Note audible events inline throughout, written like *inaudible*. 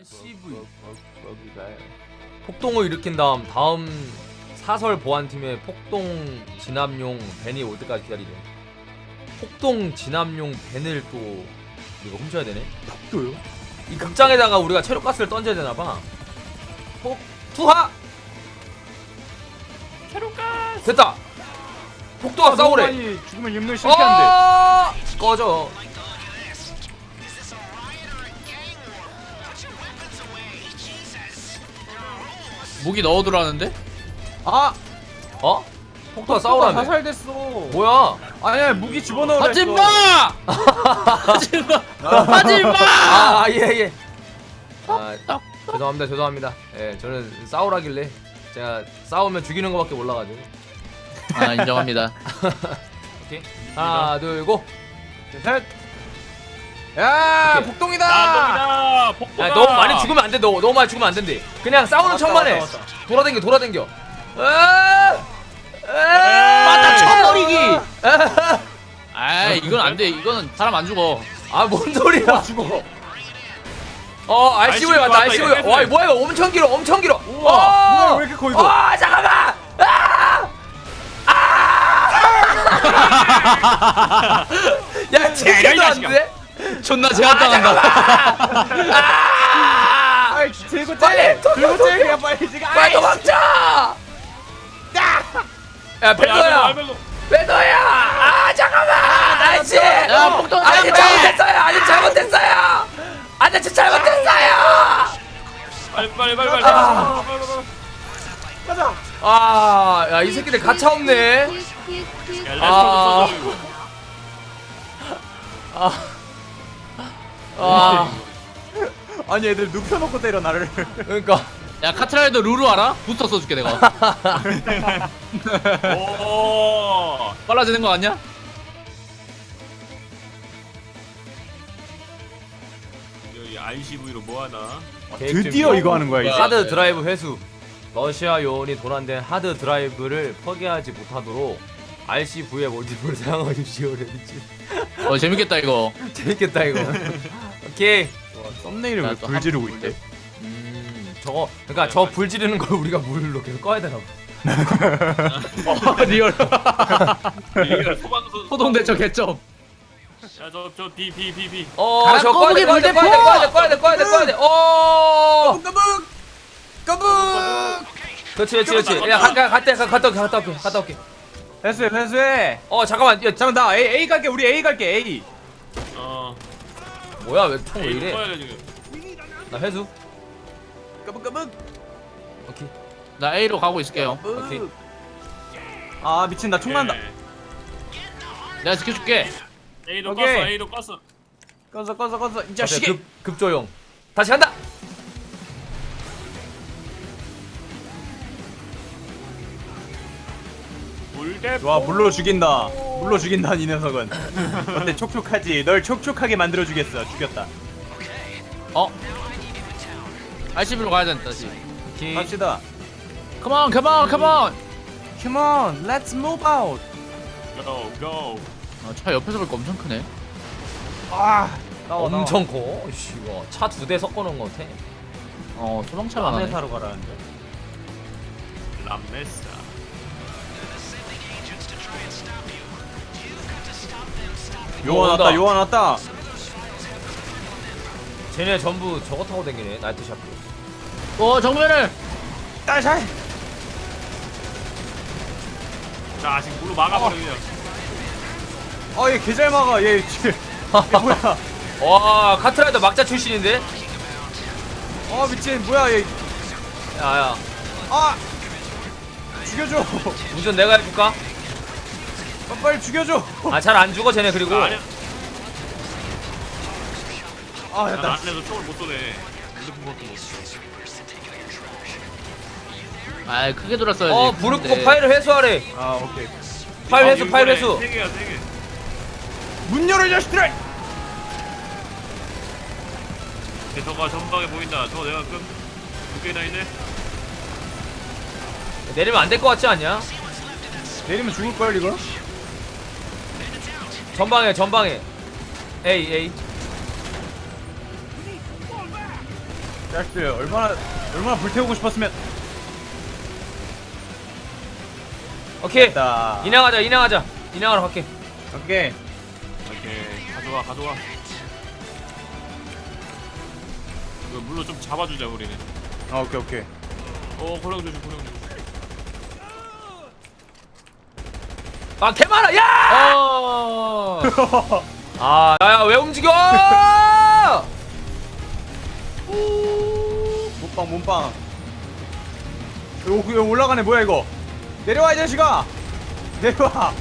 LCV 거기가요. 폭동을 일으킨 다음 다음 사설 보안팀의 폭동 진압용 벤이 올 때까지 기다리래. 폭동 진압용 벤을 또 우리가 훔쳐야 되네. 또요? 이 극장에다가 우리가 체력가스를 던져야 되나 봐. 폭 투하. 체력가스 됐다. 폭도가 싸우래. 많이 죽으면 윤물 실패한데. 어! 꺼져. 무기 넣어 들어왔는데? 아, 어? 폭도가 싸우라며. 사살됐어. 뭐야? 아니야 무기 집어넣으래. *laughs* 하지 마! 하지 마! 하지 마! 아, 예, 예. 아, 죄송합니다, 죄송합니다. 예, 저는 싸우라길래 제가 싸우면 죽이는 거밖에 몰라가지고. 아 인정합니다. *laughs* 오케이. 하나, 둘, 고. 셋. 야, 오케이. 폭동이다. 난동이다 폭포다 야, 너무 많이 죽으면 안 돼. 너, 너무 많이 죽으면 안 된대. 그냥 싸우는 왔다, 척만 해. 왔다, 왔다. 돌아댕겨, 돌아댕겨. 아! 맞다 쳐버리기! *laughs* 아, 아 이건 안 돼. 이거는 사람 안 죽어. 아, 뭔 소리야? 죽어. 어, RCV 왔다, 왔다, RCV. 이거 와, 뭐야, 이거 엄청 길어, 엄청 길어. 우와, 어! 뭐야, 왜 이렇게 커, 이거? 아, 잠깐만! 아! 아! *laughs* 야, 제대도 안 돼? 존나 제압당한다. 아! 들고 빨리 들고 째 그냥 빨리 지금. 빨리 도망쳐! 야, 벤더야! 벤더야! 아, 잠깐만! 아저씨! 야, 폭동 아저씨 안 돼! 잘못했어요! 아저씨 잘못했어요! 아저씨 잘못했어요! 빨리 빨리 빨리 빨리 아. 빨리, 빨리, 빨리. 가자. 아, 야, 이 새끼들 가차 없네. 야, 아. 이거. 아. 아, 아니 애들 눕혀놓고 때려 나를. 그러니까. 야 카트라이더 루루 알아? 부스터 써줄게 내가. 오 빨라지는 거 아니야? 여기 RCV로 뭐 하나 드디어 이거 하는 거야 이제. 하드 드라이브 회수. 러시아 요원이 도난된 하드 드라이브를 포기하지 못하도록 RCV의 모집을 사용하십시오. 레디지. 어 재밌겠다 이거. *laughs* 재밌겠다 이거. *laughs* 오케이. 와, 썸네일을 야, 왜또불 한- 지르고 있대? 음, 저거 그러니까 저 불 지르는 걸 우리가 물로 계속 꺼야 되나 봐. 어, 리얼. 이거 소방서 소동 대처 개점. 야저저 B B B B 어, 저 꺼야 돼, 꺼야 돼, 꺼야 돼, 꺼야 돼, 꺼야 돼, 꺼야 돼, 꺼야 돼. 어. 까북 까북. 그렇지, 그렇지, 그렇지. 야, 갔다, 갔다, 갔다 올게, 갔다 올게, 갔다 올게. 회수해 회수해. 어, 잠깐만, 야, 잠깐 나 A A 갈게 우리 A 갈게 A. 어 뭐야, 왜 총왜 이래? 지금 나 회수. 까북. 오케이. 나 A로 가고 있을게요. 오케이. 아 미친 나 총 난다. 내가 지켜줄게. A도 오케이. 껐어 A도 껐어 꺼져 꺼져 꺼져 이 자식이. 급, 급조용. 다시 간다. 와 물로 죽인다. 물로 죽인다 이 녀석은. 어때 촉촉하지? 널 촉촉하게 만들어 주겠어. 죽였다. 어? RCB로 가야 된다 다시. 오케이. 갑시다. Come on, come on, come on. Come on, let's move out. go go 아, 차 옆에서 보니까 엄청 크네. 아 나와 나와. 엄청 커. 씨, 이거 차 두 대 섞어 놓은 것 같아. 어, 소방차가 안에 나네. 사러 가라는데. 람메사 요원. 왔다. 요원 왔다. 쟤네 전부 저거 타고 다니네. 나이트 샤프. 어, 정면을. 따샤. 자 지금 물로 막아버려 그냥 아얘 개잘 막아. 얘 지금. *laughs* 얘 뭐야? *laughs* 와, 카트라이더 막자 출신인데? 아 미친 뭐야 얘. 야, 야. 아 죽여줘. 운전 내가 해줄까? 아, 빨리 죽여줘. 아, 잘 안 죽어, 쟤네, 그리고. 아니야 아 야, 됐다. 나 안에서 총을 못 쏘네 핸드폰 버튼 못 아, 크게 돌았어야지. 어, 불을 끄고 근데. 파일을 회수하래. 아 오케이. 파일 아, 회수, 파일 회수. 세 개야 세 개 문 열어 이 자식들아. 저거 전방에 보인다 저거 내가 끔 두개나 있네 내리면 안 될 것 같지 않냐? 내리면 죽을 걸 이거. 전방에, 전방에. 에이, 에이. 자식들 얼마나 얼마나 불태우고 싶었으면 오케이 됐다. 인양하자 인양하자 인양하러 갈게 오케이. 오케이 가져와 가져와 이거 물로 좀 잡아주자 우리는 아 오케이 오케이. 어 고령 조심 고령 조심 아 개많아 야! 어. 아 야야 왜 움직여 몸빵 몸빵. 요, 요 올라가네 뭐야 이거? 내려와 이 자식아. 내려와.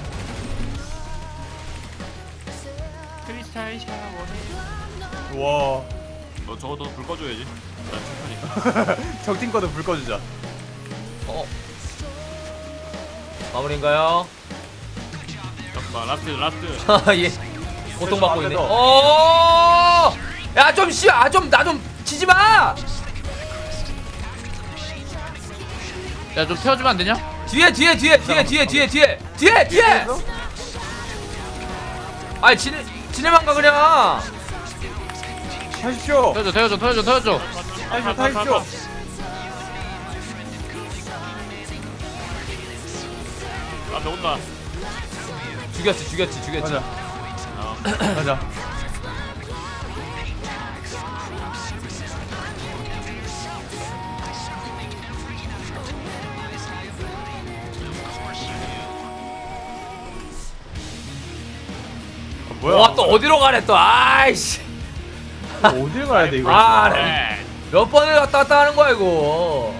크리스탈 샤워해 와. 너 저것도 불 꺼줘야지 난 천천히 *laughs* 적팀 거도 불 꺼주자. 어 마무리인가요? 잠깐만 라스트 라스트 *laughs* 예 고통받고 있네. 어! 야좀 씨, 아좀 나 좀 치지 마. 야 좀 태워주면 안 되냐? 뒤에 뒤에 뒤에 뒤에 뒤에 뒤에 뒤에 뒤에 뒤에. 아니 지네 지네만 가 그냥. 하십시오. 태워줘 태워줘 태워줘 태워줘. 타십시오 타십시오. 앞에 온다 죽였지 죽였지 죽였지. 가자. 어. *clears throat* 가자. 아, 뭐야? 와또 어디로 가래 또 아이씨. 어딜 가야 돼 이거? 아, 네. 몇 번을 왔다 갔다 하는 거야 이거.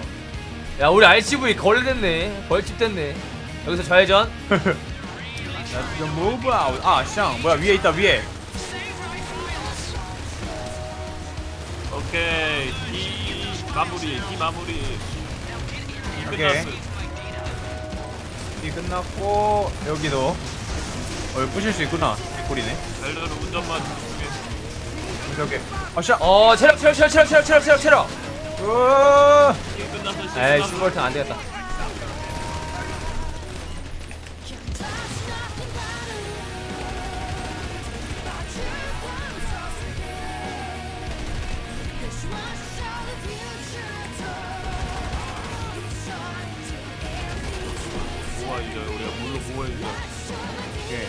야 우리 RCV 걸 됐네 벌집 됐네. 여기서 좌회전. *laughs* Let's move out. 아, 샹. 뭐야 위에 있다 위에. 오케이 이 마무리 이 마무리 이 오케이. 끝났어 이 끝났고 여기도. 어, 여기 부실 수 있구나. 뒷골이네. 벨더는 운전만 조심해 오케이 오케이. 아, 샹. 어 체력 체력 체력 체력 체력 체력 체력 체력. 으아. 이 끝났어 씨 에이 끝났어. 슈퍼트 안 되겠다. 오케이.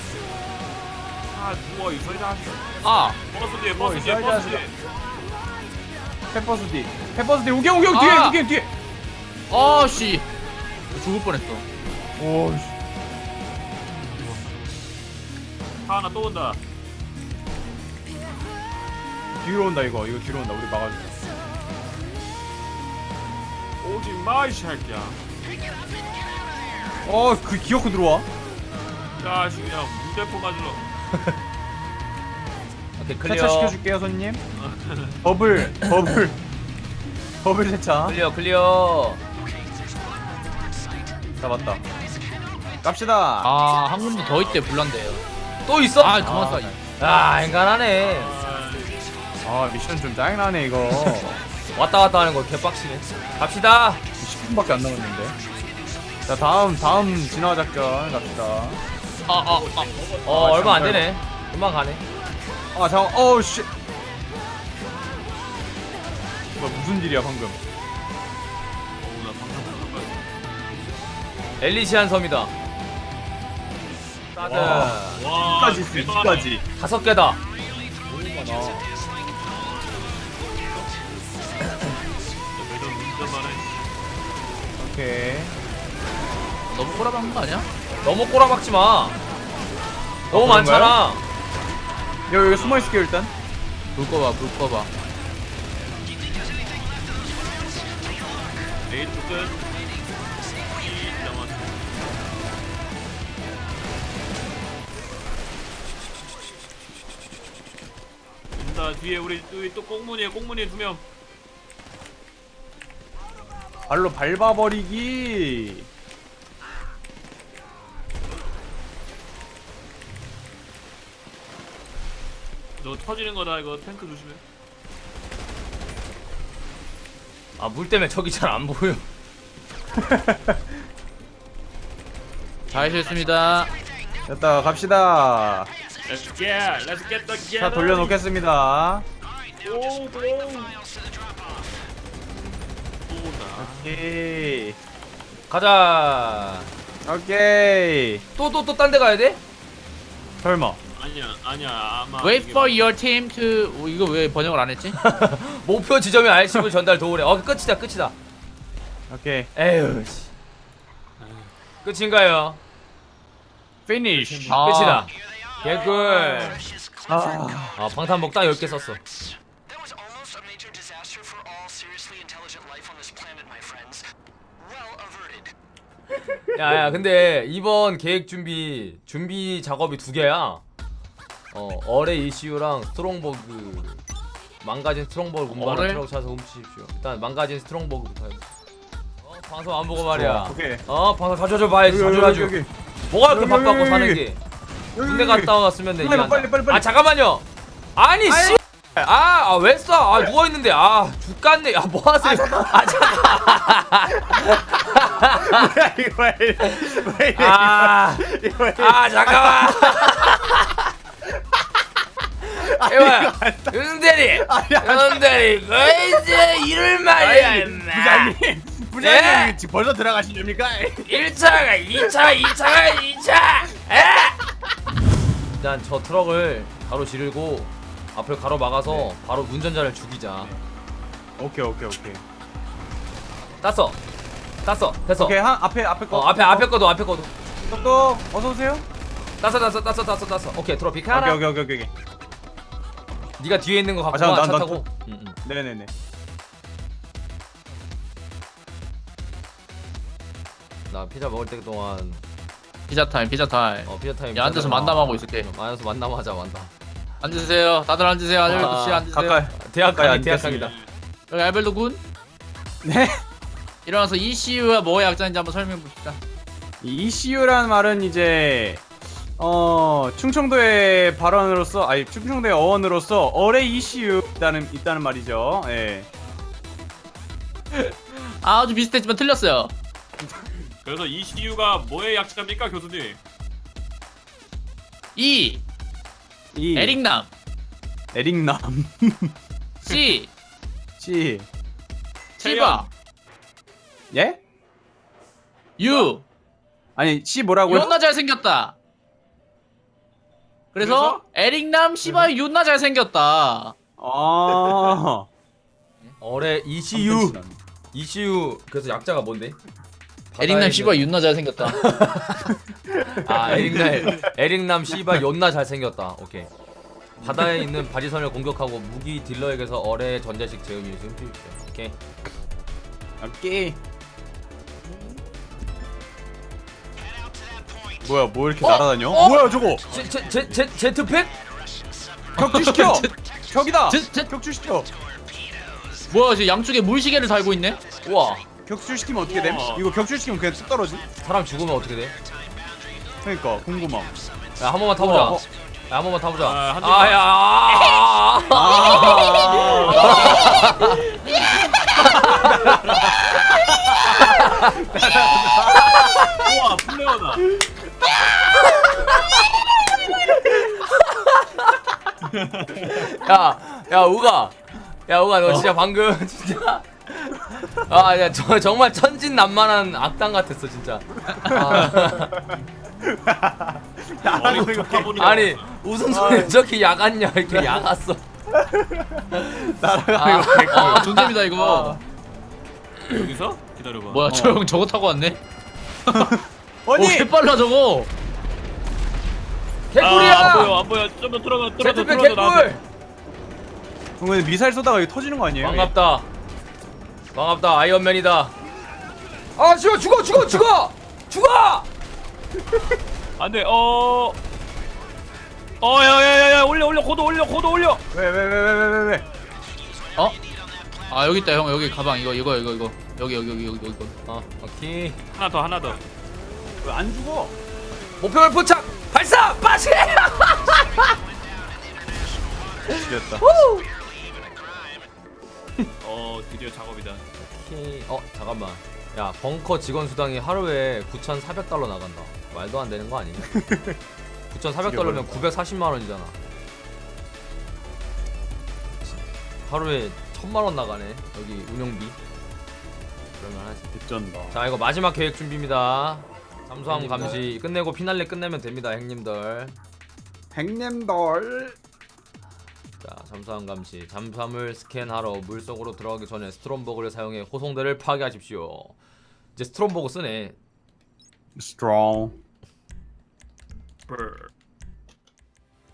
아 누워 있어 이 자식 아 버스 뒤에 누워 버스 있어, 뒤에 이 버스 자식아. 뒤에 페퍼스 D. 페퍼스 D. 우경 우경 뒤에 아. 우경 뒤에. 아씨 죽을 뻔했어. 오. 씨. 차 하나 또 온다 뒤로 온다 이거. 이거 뒤로 온다. 우리 막아주자. 오지 마이 새끼야 어, 그 기어코 들어와. 야 씨, 그냥 무대포 맞으러 *laughs* 오케이 세차 클리어. 시켜줄게요, 손님. *laughs* 버블, 버블, 버블 세차. 클리어 클리어. 잡았다. 갑시다. 아한 군데 더 있대 불난데요. 또 있어? 아 그만 쏴. 아 인간하네. 아, 미션 좀 짜증나네 이거. 왔다 갔다 하는 거 개빡치네. 갑시다. 10분밖에 안 남았는데. 자, 다음 다음 진화 작전 갑시다. 아 아 아. 어 아, 얼마 안. 되네. 금방 가네. 아, 잠깐. 어우 씨. 뭐야, 무슨 일이야 방금? 나 방금. 엘리시안 섬이다. 와 끝까지 있어. 끝까지. 다섯 개다. 해 오케이. 너무 꼬라박는 거 아니야? 너무 꼬라박지 마. 너무 그런가요? 많잖아. 여기, 여기 숨어 있을게요 일단. 불 꺼봐 불 꺼봐. 이 남았어 온다 뒤에 우리 또, 또 꽁무니에 꽁무니 두명 발로 밟아버리기. 너 터지는 거다 이거 탱크 조심해 아 물 때문에 저기 잘 안 보여. *laughs* 잘 실습니다. 됐다, 갑시다. Let's get Let's get the get 차 돌려놓겠습니다. 오, 오. 온다. 오케이. 가자. 오케이. 또 또 또 딴 데 가야 돼? 설마. 아니야 아니야 아마. Wait 이게 for your team to 어, 이거 왜 번역을 안 했지? 목표 지점에 RCV 전달 도우래. 어 끝이다 끝이다. 오케이. 에휴 씨. 끝인가요? 피니쉬. 아. 끝이다. 개꿀. 아. 아 방탄복 딱 10개 썼어. That was almost a major disaster for all seriously intelligent life on this planet, my friends. Well averted. 야야 근데 이번 계획 준비 준비 작업이 두 개야. 어 어뢰 이슈랑 스트롱버그 망가진 스트롱버그 운반한 어뢰? 트럭 차서 훔치십시오. 일단 망가진 스트롱버그부터 해보자. 어 방송 안 보고 말이야. 오케이. 어 방송 자주 봐야지 여기, 자주 자주. 여기, 여기. 뭐가 그렇게 여기, 바빠고 여기, 사는 여기. 게? 여기, 군대 여기. 갔다 왔으면 내 빨리. 빨리, 빨리, 빨리. 아 잠깐만요. 아니 씨. 아, 아, 왜 써? 아, 누워 있는데. 아, 죽겠네. 아, 뭐 하세요? 아, 잠깐. *laughs* 이거 왜 이래? 왜 이래? 아, 이거 왜 이래? 아, 잠깐만. 이봐, 윤대리, 윤대리, 그 이제 일을 말이야, 임마. 부장님. 부장님 네? 지금 벌써 들어가시렵니까? 1차가 2차, 2차가 2차. 에? 일단 저 트럭을 바로 지르고 앞을 가로 막아서 바로 운전자를 죽이자. 오케이 오케이 오케이. 땄어. 땄어. 됐어. 오케이 한 앞에 앞에 거. 어, 앞에 앞에 거도 앞에 거도. 똑똑 어서 오세요. 땄어, 땄어, 땄어, 땄어, 땄어. 오케이, 트럭 비카 오케이. 오케이 오케이 오케이. 네가 뒤에 있는 거 갖고 아, 잠깐, 와, 난- 타고. 응, 응. 네네네. 나 피자 먹을 때 동안 피자 타임 피자 타임. 어 피자 타임. 야, 앉아서 만남하고 있을게. 어, 앉아서 만남하자 만남. 앉으세요. 다들 앉으세요. 아들 아, 씨 앉으세요. 가까이. 대학 가까이 강의 대학 앉겠습니다. 여기 알벨도 군 네. 일어나서 ECU가 뭐의 약자인지 한번 설명해 봅시다. 이 ECU라는 말은 이제 어 충청도의 발언으로서 아니 충청도의 어원으로서 어뢰 ECU 있다는 있다는 말이죠. 예. *laughs* 아주 비슷했지만 틀렸어요. 그래서 ECU가 뭐의 약자입니까 교수님? E 이 에릭남 에릭남 C C 치바 예? U 아니 C 뭐라고요? 존나 잘생겼다. 그래서, 그래서? 에릭남 씨바 존나 잘생겼다. 아. 어뢰 ECU ECU 그래서 약자가 뭔데? 에릭남 있는- 존나 잘생겼다. 아 에릭남 에릭남 씨발 존나 *laughs* 잘생겼다. 오케이. 바다에 있는 바지선을 공격하고 무기 딜러에게서 어뢰 전자식 제어 유닛을 훔치십시오. 오케이. 오케이. 뭐야 뭐 이렇게 날아다녀? 어? 뭐야 저거? 제제제 제트팩? 격추시켜. *laughs* 격이다. 제- 제- 격추시켜. 뭐야 지금 양쪽에 물시계를 달고 있네? 우와. 격추시키면 어떻게 됨? 우와. 이거 격추시키면 그냥 뚝 떨어지? 사람 죽으면 어떻게 돼? 그러니까 궁금함. 야, 한 번만 타보자. 어, 어. 야, 한 번만 타보자. 아, 한 아, 야. 아, *laughs* 우와 플레어다. 야, 야, 우가. 야, 우가, 너 진짜 방금 *laughs* 진짜. 아, 야, 저 정말 천진난만한 악당 같았어, 진짜. 아, 머리 족하보니 아니, 무슨 소리 저렇게 야갔냐, 이렇게 야갔어. 날아가는 거 개꿀. 아 이거. 여기서 기다려봐. 뭐야 저 형 저거 타고 왔네? *laughs* 아니 오 개빨라 저거. 개꿀이야! 아, 안 보여 안 보여. 좀더 들어가 들어가 제트팩 들어가 개꿀! 나한테. 그러면 미사일 쏘다가 이거 터지는 거 아니에요? 반갑다. 반갑다, 아이언맨이다. 아, 죽어, 죽어, 죽어, 죽어! 죽어! 안돼 어. 어 야야야야 올려 올려 고도 올려 고도 올려. 왜왜 왜 왜 왜 왜 왜? 어? 아 여기 있다 형 여기 가방 이거 이거 이거 이거 여기 여기 여기 여기 여기 이거. 어, 오케이. 하나 더 하나 더. 왜 안 죽어? 목표를 포착! 발사! 빠시! 죽였다. 어 드디어 작업이다. 오케이. 어, 잠깐만. 야, 벙커 직원 수당이 하루에 9,400달러 나간다. 말도 안 되는 거 아니냐? 9,400달러면 940만 원이잖아. 하루에 1000만 원 나가네. 여기 운영비. 할만하지. 개쩐다. 자 이거 마지막 계획 준비입니다. 잠수함 감시 끝내고 피날레 끝내면 됩니다, 형님들. 행님들. 자 잠수함 감시 잠수함을 스캔하러 물속으로 들어가기 전에 스트롬버그를 사용해 호송대를 파괴하십시오. 이제 스트롬버그 쓰네. strong.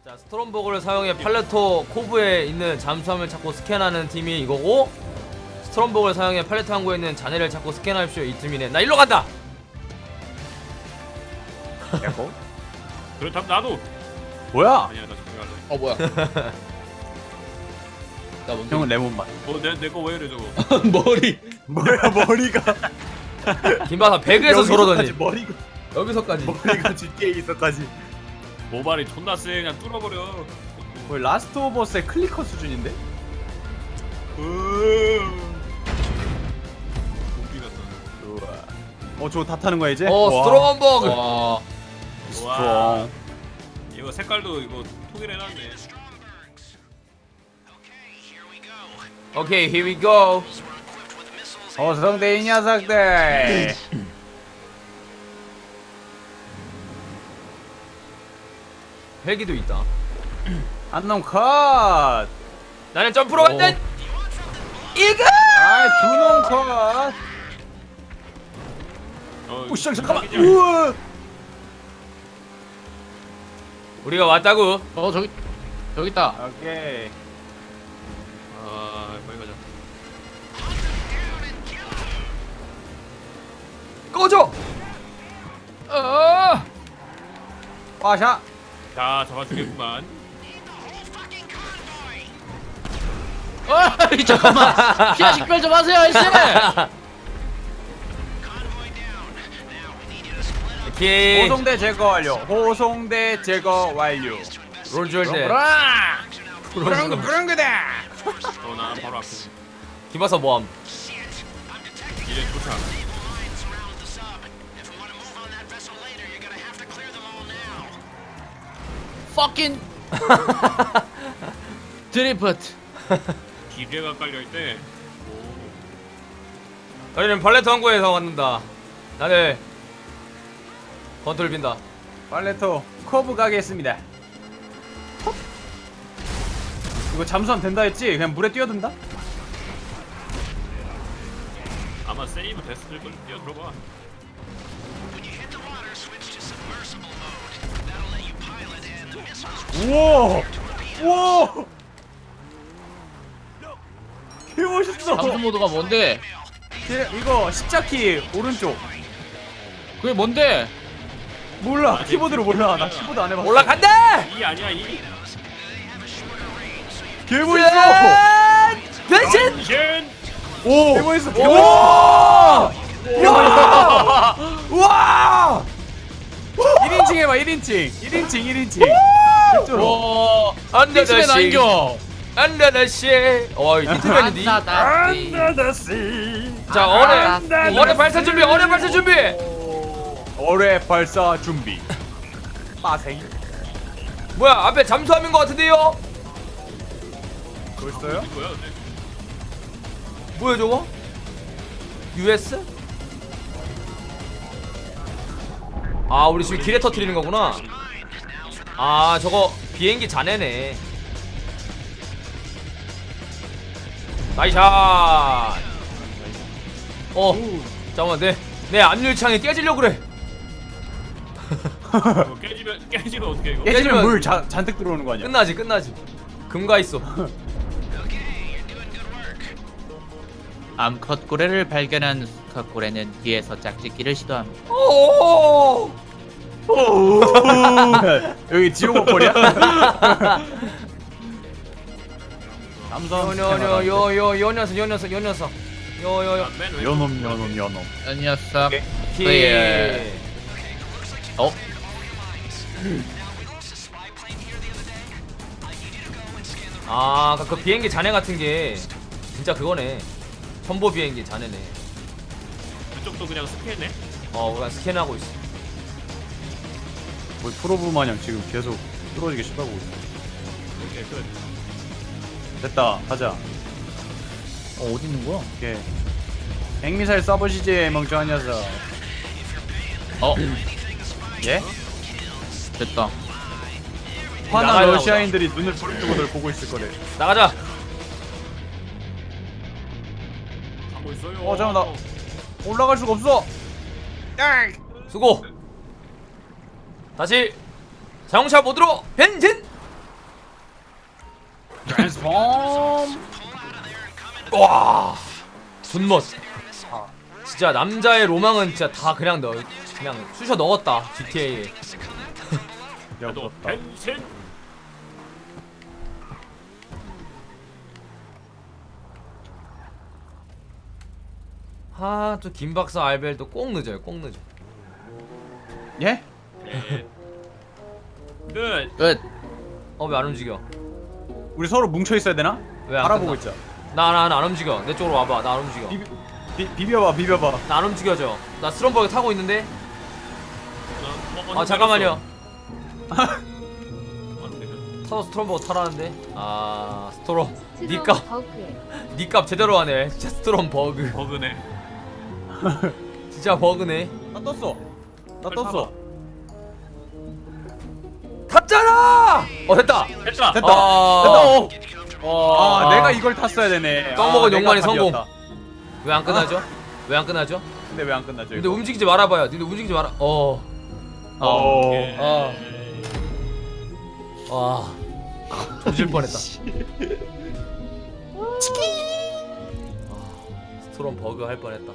자 스트롬버그를 사용해 팔레토 코브에 있는 잠수함을 찾고 스캔하는 팀이 이거고 스트롬버그를 사용해 팔레토 항구에 있는 잔해를 찾고 스캔하십시오 이 팀이네. 나 일로 간다. 에코? 그렇다면 나도 뭐야? 아니야 나 저기 갈래 어 뭐야? *laughs* 나 먼저. 형은 레몬 맛. 어내내거 왜 이래 저거 *laughs* 머리. 뭐야 머리가? *laughs* 김바사 배그에서 저러더니 머리가 여기서까지. 머리가 GTA 있어까지. 모발이 존나 세 그냥 뚫어버려 거의 라스트 오브 어스의 클리커 수준인데? 같다 좋아. 어 저거 다 타는 거야 이제? 어 와. 스트롬버그. 와. 스트롱. 이거 색깔도 이거 통일 해놨네 오케이 here we go. 어성대 이 녀석들. 헬기도 있다. 안놈 컷. 나는 점프로 간다. 이거. 아이 두놈 컷. 어, 오 씨, 잠깐만. 우와. 우리가 왔다고. 어 저기 저기 있다. 오케이. 아 빨리 가자 꺼져. 어. 와샤. 자 잡아주겠구만 *laughs* 어 잠깐만. 피아 식별 좀 하세요 아저씨. *laughs* 오케이. 호송대 제거 완료. 호송대 제거 완료. 롤졸대. 브라. 그런 거 그런 거다. 어나 바로 앞에 김바사 모함. 이제 도착 fucking *laughs* 드리프트. 기계가 깔려있대 저희는 팔레트 항구에서 왔는다. 나를 컨트롤 빈다. 발레토 커브 가겠습니다. 헉? 이거 잠수함 된다 했지? 그냥 물에 뛰어든다? 아마 세이브 됐을 걸 뛰어 들어봐 우와! 우와! 개 멋있어! 잠수 모드가 뭔데? 개- 이거 십자키 오른쪽 그게 뭔데? 몰라 키보드로 몰라 나 키보드 안 해봤어 올라간다. 이 아니야 이개 멋있어! 변신. 젠 오! 개 멋있어 개 멋있어 와! 와! 와! 1인칭 해봐 1인칭 1인칭 1인칭 실제로 와. 안돼 픽스맨 다시. 안겨. 안돼 다시. 와 이거 히트맨이디. 안다다시. 자 어뢰 어뢰 발사 준비. 어뢰 발사 준비. 어뢰 발사 준비 빠생 뭐야 앞에 잠수함인 것 같은데요? 벌써요? 뭐야 근데 뭐야 저거? US? 아 우리 지금 길에 터트리는 거구나 아 저거 비행기 잔해네 나이샷 어 잠깐만 내, 내 압류창이 깨지려고 그래 이거 깨지면 깨지면 어떻게 이거 깨지면 깨지면- 물 자, 잔뜩 들어오는 거 아니야? 끝나지 끝나지 금가 있어 *laughs* 암컷 고래를 발견한 수컷 고래는 뒤에서 짝짓기를 시도합니다. 오 *laughs* 여기 지오버펄이야? *laughs* 남성 요요요요요 요 녀석 요 녀석 요 녀석 요요요 맨 왼쪽. 연놈 연놈 연놈 이 녀석. 오케이. 키 예. 어? 아, 아까 그 비행기 잔해 같은 게 진짜 그거네. 첨보 비행기 잔해네. 그쪽도 그냥 스캔해 어, 그냥 스캔하고 있어. 뭐 프로브 마냥 지금 계속 뚫어지게 시도하고 있어 오케이 끝 됐다 가자 어 어디 있는 거야? 오케이 핵미사일 쏴보시지 멍청한 녀석 어 예? 됐다 화난 나가야 러시아인들이 눈을 부릅뜨고 널 보고 있을 거래 나가자. 하고 있어요. 어 잠깐만 나 올라갈 수가 없어 수고. 다시 자동차 모드로 변신. 트랜스폼 와. 존멋. 진짜 남자의 로망은 진짜 다 그냥 넣 그냥 쑤셔 넣었다 GTA에. 또 역겹다 변신. 아또 김박사 알벨도 꼭 늦어요 꼭 늦어. 예? 끝. 끝 어 왜 안 움직여? 우리 서로 뭉쳐 있어야 되나? 왜안 바라보고 끝나? 있자 나나 나안 움직여. 내 쪽으로 와봐. 나 안 움직여. 비, 비, 비벼봐 비벼봐 나 안 움직여져. 나 스트롬버기 타고 있는데. 어, 아 잠깐만요. 안 돼. 타서 스트롬버거 타라는데. 아 스트롬. 스스로 니값 버그. 니값 제대로 하네. 진짜 스트롬 버그. 버그네. *laughs* 진짜 버그네. 나 떴어 나 빨리 떴어 탔잖아. 어 됐다. 됐다. 됐다 아, 아, 아. 내가 이걸 탔어야 되네 떠먹은 아, 내가 성공. 답이었다. 왜 안 끝나죠? 왜 안 끝나죠? 근데 왜 안 끝나죠 근데 이거 움직이지 말아봐요. 근데 움직이지 마라. 어. 어. 아. 와. 조질 뻔했다. *laughs* 아, 스트롬 버그 할 뻔했다.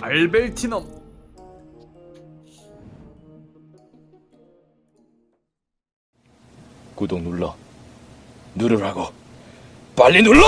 알벨티넘 구독 눌러 누르라고 빨리 눌러!